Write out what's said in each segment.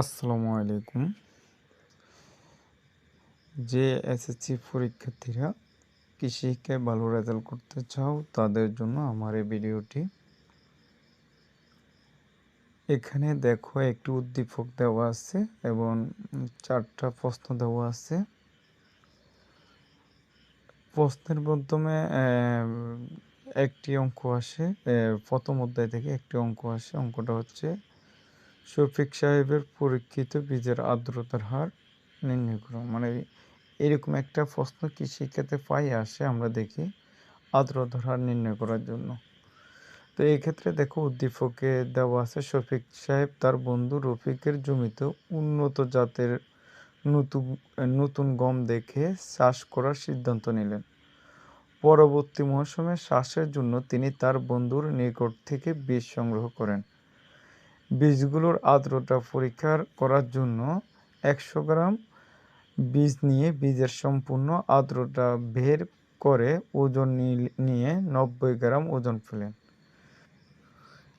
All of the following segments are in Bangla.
আসসালামু আলাইকুম। যে এসএসসি পরীক্ষার্থীরা কৃষিকে ভালো রেজাল্ট করতে চাও, তাদের জন্য আমার এই ভিডিওটি। এখানে দেখো একটি উদ্দীপক দেওয়া আছে এবং চারটা প্রশ্ন দেওয়া আছে। প্রশ্নের মাধ্যমে একটি অঙ্ক আসে প্রথম অধ্যায় থেকে একটি অঙ্ক আসে। অঙ্কটা হচ্ছে শফিক সাহেবের পরীক্ষিত বীজের আর্দ্রতার হার নির্ণয় করো মানে এরকম একটা প্রশ্ন কি শিক্ষাতে পাই আসে আমরা দেখি আর্দ্রতার হার নির্ণয় করার জন্য। তো এই ক্ষেত্রে দেখো উদ্দীপকে দেওয়া আছে, শফিক সাহেব তার বন্ধু রফিকের জমিতে উন্নত জাতের নতুন নতুন গম দেখে চাষ করার সিদ্ধান্ত নিলেন। পরবর্তী মৌসুমে চাষের জন্য তিনি তার বন্ধুর নিকট থেকে বীজ সংগ্রহ করেন। বীজগুলোর আর্দ্রতা পরীক্ষা করার জন্য একশো গ্রাম বীজ নিয়ে বীজের সম্পূর্ণ আর্দ্রতা বের করে ওজন নিয়ে নব্বই গ্রাম ওজন ফেলেন।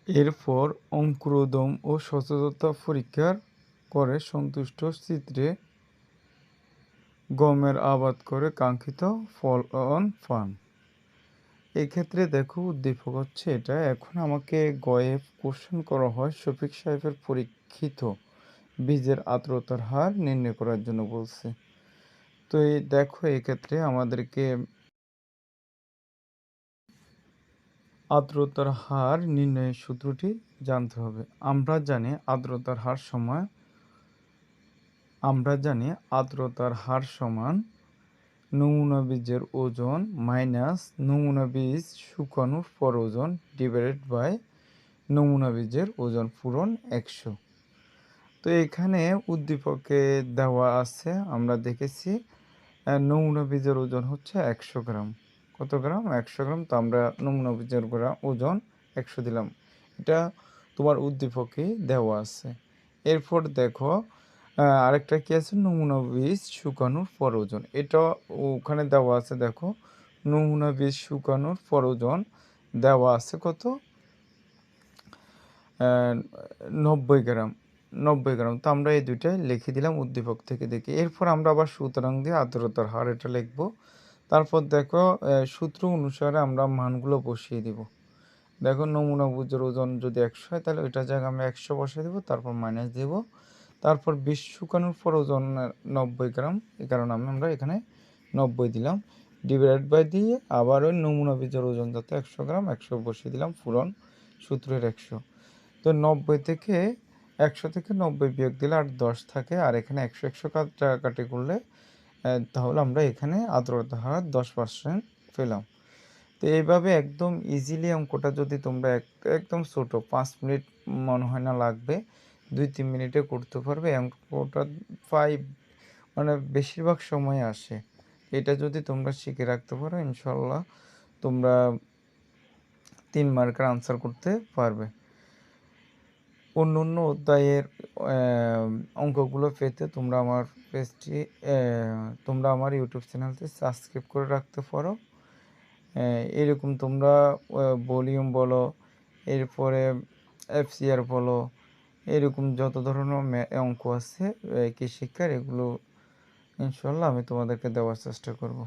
এরপর অঙ্কুরোদম ও সচেতনতা পরীক্ষা করে সন্তুষ্ট চিত্রে গমের আবাদ করে কাঙ্ক্ষিত ফলন পান। এক্ষেত্রে দেখো উদ্দীপক হচ্ছে এটা, এখন আমাকে গয়ে কোশ্চেন করা হয়, শফিক সাহেবের পরীক্ষিত বীজের আর্দ্রতার হার নির্ণয় করার জন্য বলছে। তো এই দেখো এক্ষেত্রে আমাদেরকে আর্দ্রতার হার নির্ণয়ের সূত্রটি জানতে হবে। আমরা জানি আর্দ্রতার হার সময় আমরা জানি আর্দ্রতার হার সমান নমুনা বীজের ওজন মাইনাস নমুনা বীজ শুকানোর পর ওজন ডিভাইডেড বাই নমুনা বীজের ওজন পূরণ একশো। তো এখানে উদ্দীপকে দেওয়া আছে, আমরা দেখেছি নমুনা বীজের ওজন হচ্ছে একশো গ্রাম। কত গ্রাম? একশো গ্রাম। তো আমরা নমুনা বীজের গ্রাম ওজন একশো দিলাম। এটা তোমার উদ্দীপকেই দেওয়া আছে। এরপর দেখো আরেকটা কি আছে? নমুনা বীজ শুকানোর পর ওজন। এটা ওখানে দেওয়া আছে, দেখো। নমুনা বীজ শুকানোর পর ওজন দেওয়া আছে কত? নব্বই গ্রাম। নব্বই গ্রাম। তো আমরা এই দুইটাই লিখে দিলাম উদ্দীপক থেকে দেখি। এরপর আমরা আবার সুতরাং দিয়ে আর্দ্রতার হার এটা লিখব। তারপর দেখো সূত্র অনুসারে আমরা মানগুলো বসিয়ে দিব। দেখো, নমুনা বুঝের ওজন যদি একশো হয়, তাহলে ওইটা জায়গায় আমরা একশো বসিয়ে দেবো, তারপর মাইনাস দেবো। তারপর বিশ শুকানোর পর ওজন নব্বই গ্রাম এই কারণে আমি আমরা এখানে নব্বই দিলাম। ডিভাইড বাই দিয়ে আবার ওই নমুনা বীজের ওজন যাতে একশো গ্রাম, একশো বসিয়ে দিলাম ফুরন সূত্রের একশো। তো নব্বই থেকে একশো থেকে নব্বই বিয়োগ দিলে আর দশ থাকে, আর এখানে একশো একশো কাটাকাটি করলে তাহলে আমরা এখানে আর্দ্রতা হার দশ পার্সেন্ট পেলাম। তো এইভাবে একদম ইজিলি অঙ্কটা যদি তোমরা একদম ছোটো, পাঁচ মিনিট মনে হয় না লাগবে দুই তিন মিনিটে করতে পারবে অঙ্কটা ফাইভ মানে বেশিরভাগ সময় আসে। এটা যদি তোমরা শিখে রাখতে পারো ইনশাল্লাহ তোমরা তিন মার্কের আনসার করতে পারবে। অন্য অন্য অধ্যায়ের অঙ্কগুলো পেতে তোমরা আমার পেজটি তোমরা আমার ইউটিউব চ্যানেলটি সাবস্ক্রাইব করে রাখতে পারো। এরকম তোমরা ভলিউম বলো, এরপরে এফসিআর বলো এরকম যত ধরনের অঙ্ক আছে কি শিক্ষার এগুলো ইনশাল্লাহ আমি তোমাদেরকে দেওয়ার চেষ্টা করব।